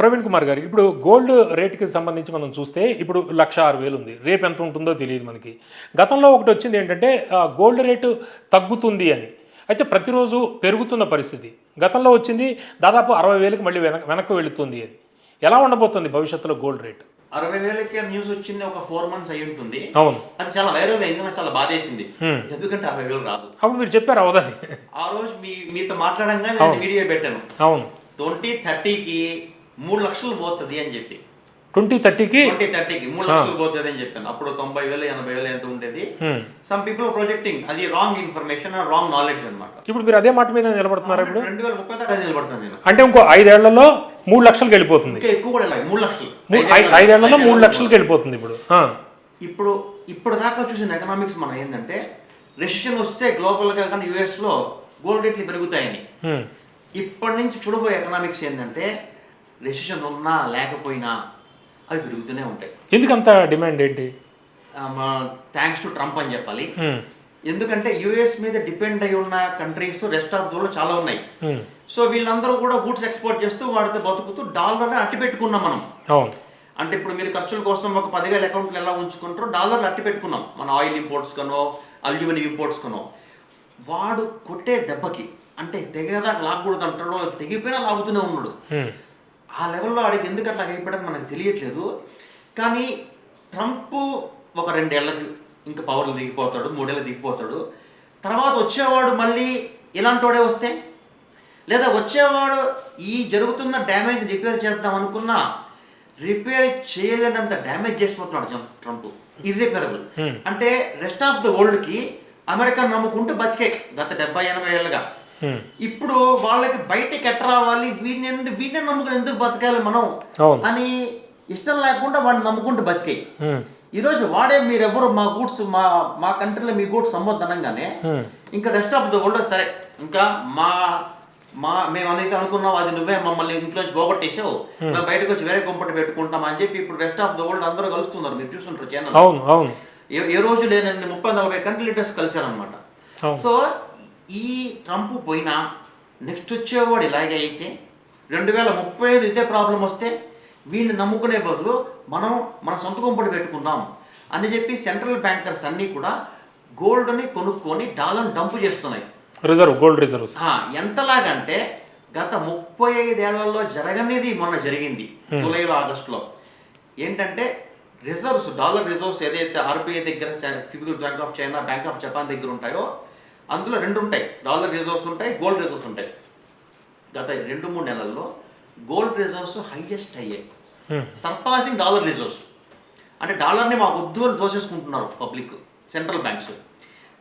ప్రవీణ్ కుమార్ గారు ఇప్పుడు గోల్డ్ రేట్కి సంబంధించి మనం చూస్తే ఇప్పుడు లక్ష ఆరు వేలు ఉంది. రేపు ఎంత ఉంటుందో తెలియదు మనకి. గతంలో ఒకటి వచ్చింది ఏంటంటే గోల్డ్ రేటు తగ్గుతుంది అని. అయితే ప్రతిరోజు పెరుగుతున్న పరిస్థితి. గతంలో వచ్చింది దాదాపు అరవై వేలకు మళ్ళీ వెనక వెనక్కి వెళుతుంది అది. ఎలా ఉండబోతుంది భవిష్యత్తులో గోల్డ్ రేట్? అరవై వేలకి న్యూస్ వచ్చింది ఒక ఫోర్ మంత్స్ అయి ఉంటుంది. అవును. అది చాలా వైరల్ అయింది నాకు చాలా బాధేసింది. ఎందుకంటే అరవై వేలు రాదు. అప్పుడు మీరు చెప్పారు అవదని. ఆ రోజు మీ మీతో మాట్లాడంగా నేను వీడియో పెట్టాను. అవును. ట్వంటీ థర్టీకి మూడు లక్షలు పోతుంది అని చెప్పి. ట్వంటీ థర్టీకి? ట్వంటీ థర్టీకి మూడు లక్షలు పోతుంది అని చెప్పాను. అప్పుడు తొంభై వేలు ఎనభై వేలు ఎంత ఉండేది? సమ్ పీపుల్ ప్రొజెక్టింగ్ అది రాంగ్ ఇన్ఫర్మేషన్ రాంగ్ నాలెడ్జ్ అనమాట ఇప్పుడు మీరు అదే మాట మీద నిలబడుతున్నారు ఇప్పుడు? రెండు వేల ముప్పై దాకా నిలబడతాను నేను. అంటే ఇంకో ఐదేళ్ళలో మూడు లక్షలకు వెళ్ళిపోతుంది. ఎక్కువ కూడా మూడు లక్షలు. ఐదేళ్ళలో మూడు లక్షలకు వెళ్ళిపోతుంది ఇప్పుడు. ఇప్పుడు ఇప్పుడు దాకా చూసిన ఎకనామిక్స్ మనం ఏంటంటే రెసిషన్ వస్తే గ్లోబల్గా కానీ యూఎస్లో గోల్డ్ రేట్లు పెరుగుతాయని. ఇప్పటి నుంచి చూడబోయే ఎకనామిక్స్ ఏంటంటే రెసిషన్ ఉన్నా లేకపోయినా అవి పెరుగుతూనే ఉంటాయి. ఎందుకంత డిమాండ్ ఏంటి? థ్యాంక్స్ టు ట్రంప్ అని చెప్పాలి. ఎందుకంటే యుఎస్ మీద డిపెండ్ అయి ఉన్న కంట్రీస్ రెస్ట్ ఆఫ్ వరల్డ్ చాలా ఉన్నాయి. సో వీళ్ళందరూ కూడా గూడ్స్ ఎక్స్పోర్ట్ చేస్తూ వాటితో బతుకుతూ డాలర్ అట్టి పెట్టుకున్నాం మనం అంటే ఇప్పుడు మీరు ఖర్చుల కోసం ఒక పదివేల అకౌంట్లు ఎలా ఉంచుకుంటారో డాలర్లు అట్టి పెట్టుకున్నాం మన ఆయిల్ ఇంపోర్ట్స్ కనో అల్యూమినియం ఇంపోర్ట్స్ కనో. వాడు కొట్టే దెబ్బకి అంటే తెగేదాకా లాగకూడదు అంటాడో తెగిపోయినా లాగుతూనే ఉన్నాడు. ఆ లెవెల్లో ఆడికి ఎందుకు అట్లా అయిపోయడం మనకు తెలియట్లేదు. కానీ ట్రంప్ ఒక రెండేళ్ళకి ఇంకా పవర్లు దిగిపోతాడు మూడేళ్ళు దిగిపోతాడు. తర్వాత వచ్చేవాడు మళ్ళీ ఇలాంటి వాడే వస్తే? లేదా వచ్చేవాడు ఈ జరుగుతున్న డ్యామేజ్ రిపేర్ చేద్దాం అనుకున్నా రిపేర్ చేయలేనంత డ్యామేజ్ చేసిపోతున్నాడు ట్రంప్. ఇర్రిపేరబుల్. అంటే రెస్ట్ ఆఫ్ ద వరల్డ్కి అమెరికా నమ్ముకుంటూ బతికే గత డెబ్బై ఎనభై ఏళ్ళుగా. ఇప్పుడు వాళ్ళకి బయటకి ఎట్ట రావాలి? వీడిని వీడిని నమ్ముకుని ఎందుకు బతకాలి మనం? అని ఇష్టం లేకుండా వాడిని నమ్ముకుంటూ బతికాయి హ్మ్. ఈరోజు వాడే మీరెవరు మా గూడ్స్ మా మా కంట్రీలో మీ గూడ్స్ అమ్మొద్దు అనగానే హ్మ్. ఇంకా రెస్ట్ ఆఫ్ ద వరల్డ్ సరే ఇంకా మా మా మేము అనేది అనుకున్నాం అది నువ్వే మమ్మల్ని ఇంట్లోంచి పోగొట్టేసావు. మేము బయటకు వచ్చి వేరే కొంపటి పెట్టుకుంటాం అని చెప్పి ఇప్పుడు రెస్ట్ ఆఫ్ ద వరల్డ్ అందరూ కలుస్తున్నారు. మీరు చూస్తుంటారు ఛానల్ ఏ రోజు లేనండి ముప్పై నలభై కంట్రీ లీడర్స్ కలిశారనమాట సో ఈ ట్రంప్ పోయినా నెక్స్ట్ వచ్చేవాడు ఇలాగే అయితే రెండు వేల ముప్పై ఐదు ఇదే ప్రాబ్లం వస్తే వీడిని నమ్ముకునే బదులు మనం మన సొంత కొంపడి పెట్టుకుందాం అని చెప్పి సెంట్రల్ బ్యాంకర్స్ అన్నీ కూడా గోల్డ్ని కొనుక్కొని డాలర్ డంపు చేస్తున్నాయి. Reserve gold reserves. ఆ, ఎంతలాగంటే గత ముప్పై ఐదేళ్ళలో జరగనిది మొన్న జరిగింది జూలైలో ఆగస్టులో. ఏంటంటే రిజర్వ్స్ డాలర్ రిజర్వ్స్ ఏదైతే ఆర్బీఐ దగ్గర physical bank of China bank of Japan దగ్గర ఉంటాయో అందులో రెండు ఉంటాయి. డాలర్ రిజర్వ్స్ ఉంటాయి గోల్డ్ రిజర్వ్స్ ఉంటాయి. గత రెండు మూడు నెలల్లో గోల్డ్ రిజర్వ్స్ హైయెస్ట్ అయ్యాయి. సర్పాసింగ్ డాలర్ రిజర్వ్స్ అంటే డాలర్ని మాకు వద్దు అని దోసేసుకుంటున్నారు పబ్లిక్ సెంట్రల్ బ్యాంక్స్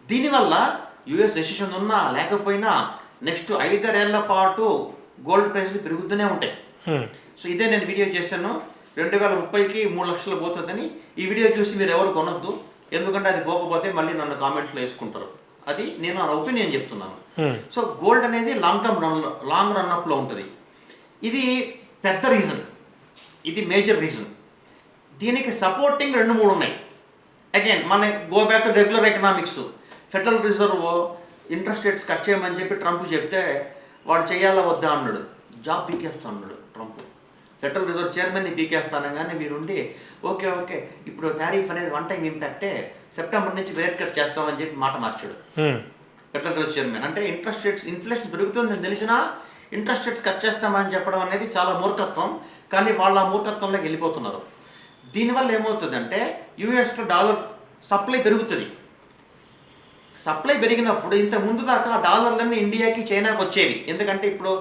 దీనివల్ల యుఎస్ డెసిషన్ ఉన్నా లేకపోయినా నెక్స్ట్ ఐదారేళ్ళ పాటు గోల్డ్ ప్రైస్లు పెరుగుతూనే ఉంటాయి. హ్మ్. సో ఇదే నేను వీడియో చేశాను. రెండు వేల ముప్పైకి మూడు లక్షలు పోతుందని ఈ వీడియో చూసి మీరు ఎవరు కొనొద్దు. ఎందుకంటే అది పోకపోతే మళ్ళీ నన్ను కామెంట్స్లో వేసుకుంటారు. అది నేను నా ఒపీనియన్ చెప్తున్నాను. హ్మ్. సో గోల్డ్ అనేది long term run long run అప్లో ఉంటుంది. ఇది పెద్ద రీజన్ ఇది మేజర్ రీజన్ దీనికి సపోర్టింగ్ రెండు మూడు ఉన్నాయి. అగైన్ మన go back to regular economics federal reserve interest rates cut చేయమని చెప్పి ట్రంప్ చెప్తే వాడు చేయాలా వద్దా అన్నాడు. జాబ్ పీకేస్తా అన్నాడు ట్రంప్ ఫెడరల్ రిజర్వ్ చైర్మన్ని కానీ మీరుండి ఓకే ఓకే ఇప్పుడు టారిఫ్ అనేది వన్ టైం ఇంపాక్టే సెప్టెంబర్ నుంచి రేట్ కట్ చేస్తామని చెప్పి మాట మార్చాడు. ఫెడరల్ రిజర్వ్ చైర్మన్ అంటే ఇంట్రెస్ట్ రేట్స్ ఇన్ఫ్లేషన్ పెరుగుతుందని తెలిసినా ఇంట్రెస్ట్ రేట్స్ కట్ చేస్తామని చెప్పడం అనేది చాలా మూర్ఖత్వం కానీ వాళ్ళ మూర్ఖత్వంలోకి వెళ్ళిపోతున్నారు. దీనివల్ల ఏమవుతుందంటే యూఎస్లో డాలర్ సప్లై పెరుగుతుంది. సప్లై పెరిగినప్పుడు ఇంత ముందు దాకా డాలర్లన్నీ ఇండియాకి చైనాకి వచ్చేవి. ఎందుకంటే ఇప్పుడు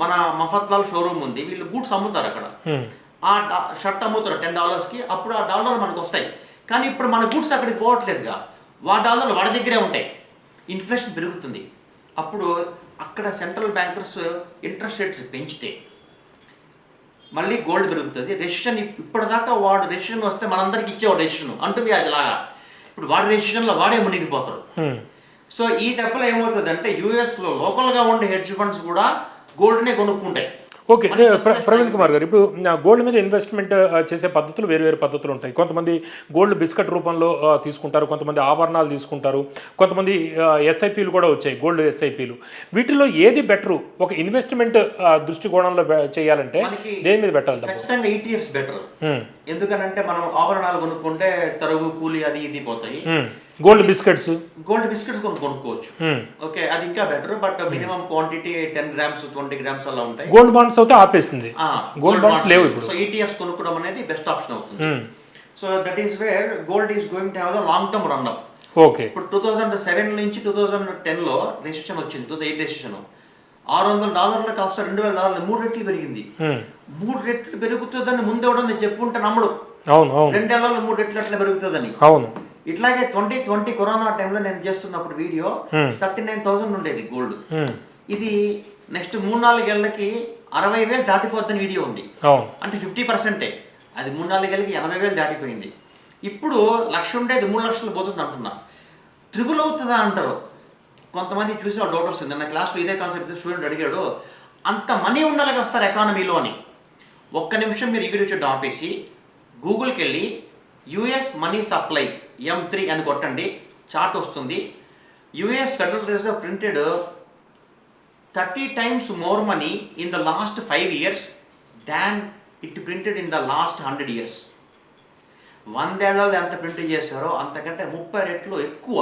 మన మఫత్లాల్ షోరూమ్ ఉంది వీళ్ళు గూడ్స్ అమ్ముతారు అక్కడ. ఆ షర్ట్ అమ్ముతారు టెన్ డాలర్స్కి. అప్పుడు ఆ డాలర్ మనకు వస్తాయి కానీ ఇప్పుడు మన గూడ్స్ అక్కడికి పోవట్లేదుగా. వా డాలర్లు వాడి దగ్గరే ఉంటాయి. ఇన్ఫ్లేషన్ పెరుగుతుంది. అప్పుడు అక్కడ సెంట్రల్ బ్యాంకర్స్ ఇంట్రెస్ట్ రేట్స్ పెంచితే మళ్ళీ గోల్డ్ పెరుగుతుంది. రెసిషన్ ఇప్పటిదాకా వాడు రెసిషన్ వస్తే మనందరికి ఇచ్చేవాడు రెసిషన్ అంటుంది అది లాగా ఇప్పుడు వాడి రెసిషన్లో వాడే మునిగిపోతాడు. సో ఈ దెబ్బలో ఏమవుతుందంటే యూఎస్లో లోకల్గా ఉండే హెడ్జ్ ఫండ్స్ కూడా గోల్డ్నే కొనుక్కుంటాయి. ఓకే ప్రవీణ్ కుమార్ గారు ఇప్పుడు గోల్డ్ మీద ఇన్వెస్ట్మెంట్ చేసే పద్ధతులు వేరు వేరు పద్ధతులు ఉంటాయి. కొంతమంది గోల్డ్ బిస్కెట్ రూపంలో తీసుకుంటారు కొంతమంది ఆభరణాలు తీసుకుంటారు కొంతమంది ఎస్ఐపిలు కూడా వచ్చాయి గోల్డ్ ఎస్ఐపిలు వీటిలో ఏది బెటరు ఒక ఇన్వెస్ట్మెంట్ దృష్టికోణంలో చేయాలంటే దేని మీద పెట్టాలి డబ్బు? ఖచ్చితంగా ఈటీఎఫ్స్ బెటర్ హ్మ్, ఎందుకనంటే మనం ఆభరణాలు కొనుక్కుంటే తరుగు కూలి అది ఇది పోతాయి. గోల్డ్ బిస్కెట్స్ గోల్డ్ బిస్కెట్స్ కొను కొనుక్కోవచ్చు. ఓకే అది ఇంకా better but minimum quantity ten grams twenty grams అలా ఉంటాయి. గోల్డ్ బాండ్స్ అయితే ఆపేసింది. గోల్డ్ బాండ్స్ లేవు ఇప్పుడు. సో ఈటీఎఫ్స్ కొనుక్కోవడం అనేది బెస్ట్ ఆప్షన్ అవుతుంది. So that is where gold is going to have long term run up okay ఇప్పుడు టూ థౌజండ్ సెవెన్ నుంచి టూ థౌజండ్ టెన్లో రెసిషన్ వచ్చింది. టూ ఎయిట్ రెసిషన్ ఆరు వందల డాలర్ల కాస్త రెండు వేల డాలర్లు మూడు రెట్లు పెరిగింది. హ్మ్. మూడు రెట్లు పెరుగుతుందని ముందు ఎవడో నేను చెప్పుంటే నమ్ముడు. అవును అవును. రెండేళ్ళలో మూడు రెట్లు అట్లా పెరుగుతుందని. అవును. ఇట్లాగే ట్వంటీ ట్వంటీ కరోనా టైంలో నేను చేస్తున్నప్పుడు video Hmm. Thirty nine thousand ఉండేది గోల్డ్. హ్మ్. ఇది నెక్స్ట్ మూడు నాలుగేళ్ళకి అరవై వేలు దాటిపోద్దని వీడియో ఉంది. అంటే ఫిఫ్టీ పర్సెంటే. అది మూడు నాలుగేళ్ళకి ఎనభై వేలు దాటిపోయింది. ఇప్పుడు లక్ష ఉండేది మూడు లక్షలు పోతుంది అంటున్నా. ట్రిపుల్ అవుతుందా అంటారు. కొంతమంది చూసి వాళ్ళు డౌట్ వస్తుంది. నా క్లాస్లో ఇదే కాన్సెప్ట్ స్టూడెంట్ అడిగాడు అంత మనీ ఉండాలి కదా సార్ ఎకానమీలో అని ఒక్క నిమిషం మీరు ఈ వీడియో చూడడం ఆపేసి గూగుల్కి వెళ్ళి US money supply M three అని కొట్టండి చార్ట్ వస్తుంది. US federal reserve printed thirty times more money in the last five years than it printed in the last hundred years వందేళ్ళలో ఎంత ప్రింట్ చేశారో అంతకంటే ముప్పై రెట్లు ఎక్కువ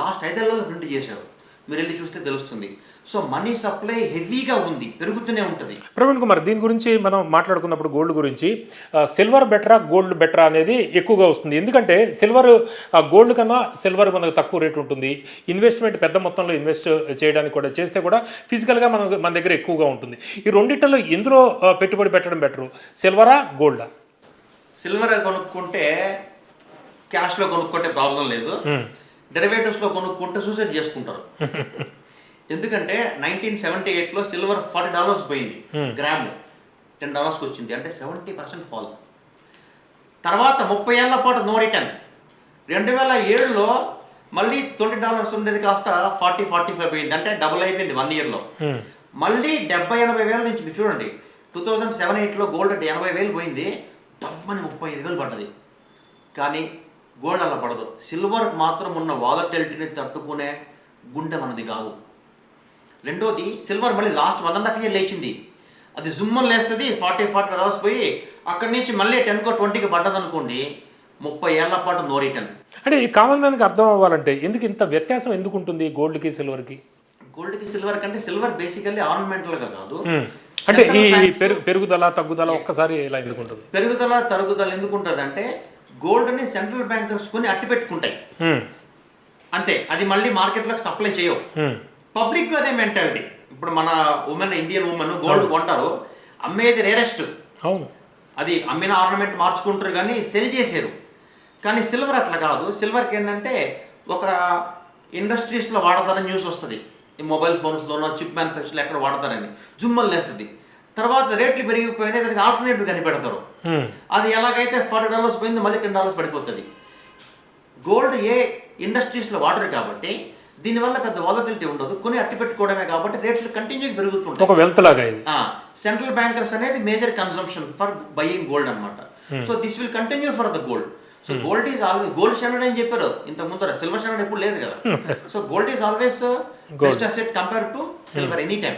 లాస్ట్ ఐదేళ్ళలో ప్రింట్ చేశారు. మీరు వెళ్ళి చూస్తే తెలుస్తుంది. సో మనీ సప్లై హెవీగా ఉంది పెరుగుతూనే ఉంటుంది. ప్రవీణ్ కుమార్ దీని గురించి మనం మాట్లాడుకున్నప్పుడు గోల్డ్ గురించి సిల్వర్ బెటరా గోల్డ్ బెటరా అనేది ఎక్కువగా వస్తుంది. ఎందుకంటే సిల్వర్ గోల్డ్ కన్నా సిల్వర్ మనకు తక్కువ రేట్ ఉంటుంది. ఇన్వెస్ట్మెంట్ పెద్ద మొత్తంలో ఇన్వెస్ట్ చేయడానికి కూడా చేస్తే కూడా ఫిజికల్గా మన మన దగ్గర ఎక్కువగా ఉంటుంది. ఈ రెండిట్లో ఎందులో పెట్టుబడి పెట్టడం బెటరు? సిల్వరా గోల్డా? సిల్వర్ కొనుక్కుంటే క్యాష్లో కొనుక్కుంటే ప్రాబ్లం లేదు. డెరివేటివ్స్లో కొనుక్కుంటే సూసైడ్ చేసుకుంటారు. ఎందుకంటే నైన్టీన్ సెవెంటీ ఎయిట్లో సిల్వర్ ఫార్టీ డాలర్స్ పోయింది గ్రామ్ టెన్ డాలర్స్కి వచ్చింది అంటే సెవెంటీ పర్సెంట్ ఫాల్ తర్వాత ముప్పై ఏళ్ళ పాటు నో రిటర్న్ రెండు వేల ఏడులో మళ్ళీ ట్వంటీ డాలర్స్ ఉండేది కాస్త ఫార్టీ ఫార్టీ ఫైవ్ పోయింది అంటే డబుల్ అయిపోయింది వన్ ఇయర్లో మళ్ళీ డెబ్బై ఎనభై వేల నుంచి మీరు చూడండి టూ థౌజండ్ సెవెన్ ఎయిట్లో గోల్డ్ అంటే ఎనభై వేలు పోయింది డబ్బని ముప్పై ఐదు వేలు పడ్డది. కానీ గోల్డ్ అలా పడదు. సిల్వర్ మాత్రం ఉన్న వాలటిలిటీని తట్టుకునే గుండె మనది కాదు. రెండోది సిల్వర్ మళ్ళీ last one and half year లేచింది. అది జుమ్మని లేస్తుంది ఫార్టీ ఫార్టీ అవర్స్ పోయి అక్కడి నుంచి మళ్ళీ టెన్కో ట్వంటీకి పడ్డదనుకోండి ముప్పై ఏళ్ళ పాటు నో రిటర్న్ అంటే ఈ కామన్ మ్యాన్కి అర్థం అవ్వాలంటే ఎందుకు ఇంత వ్యత్యాసం ఎందుకు ఉంటుంది గోల్డ్కి సిల్వర్కి గోల్డ్కి సిల్వర్ కంటే సిల్వర్ బేసికల్లీ ఆర్నమెంటల్గా కాదు. అంటే ఈ పెరుగుదల తగ్గుదల ఒక్కసారి ఇలా ఎందుకు ఉంటుంది? పెరుగుదల తరుగుదల ఎందుకు ఉంటుంది అంటే గోల్డ్ని సెంట్రల్ బ్యాంకర్స్ కొని అట్టి పెట్టుకుంటాయి. అంతే అది మళ్ళీ మార్కెట్లోకి సప్లై చేయవు. పబ్లిక్ అదే మెంటాలిటీ. ఇప్పుడు మన ఉమెన్ ఇండియన్ ఉమెన్ గోల్డ్ కొంటారు అమ్మేది రేరెస్ట్. అది అమ్మిన ఆర్నమెంట్ మార్చుకుంటారు కానీ సెల్ చేశారు కానీ సిల్వర్ అట్లా కాదు. సిల్వర్కి ఏంటంటే ఒక ఇండస్ట్రీస్లో వాడతారని న్యూస్ వస్తుంది. ఈ మొబైల్ ఫోన్స్లోనో చిప్ మ్యానుఫ్యాక్చర్లో ఎక్కడ వాడతారని. జుమ్మలు లేస్తుంది. తర్వాత రేట్లు పెరిగిపోయినాయి దానికి ఆల్టర్నేటివ్ కనిపెడతారు. అది ఎలాగైతే ఫార్టీ డాలర్స్ పోయింది మళ్ళీ టెన్ డాలర్స్ పడిపోతుంది. గోల్డ్ ఏ ఇండస్ట్రీస్లో వాడరు కాబట్టి దీనివల్ల పెద్ద వాలటిలిటీ ఉండదు. కొని అట్టి పెట్టుకోవడమే కాబట్టి రేట్లు కంటిన్యూ పెరుగుతుంటాయి. ఒక వెల్త్ లాగా ఇది. సెంట్రల్ బ్యాంకర్స్ అనేది major consumption for buying gold అన్నమాట. So this will continue for the gold so gold is always gold standard అని చెప్పారు. ఇంత ముందర సిల్వర్ స్టాండర్డ్ ఎప్పుడు లేదు కదా. So gold is always best asset compare to silver any time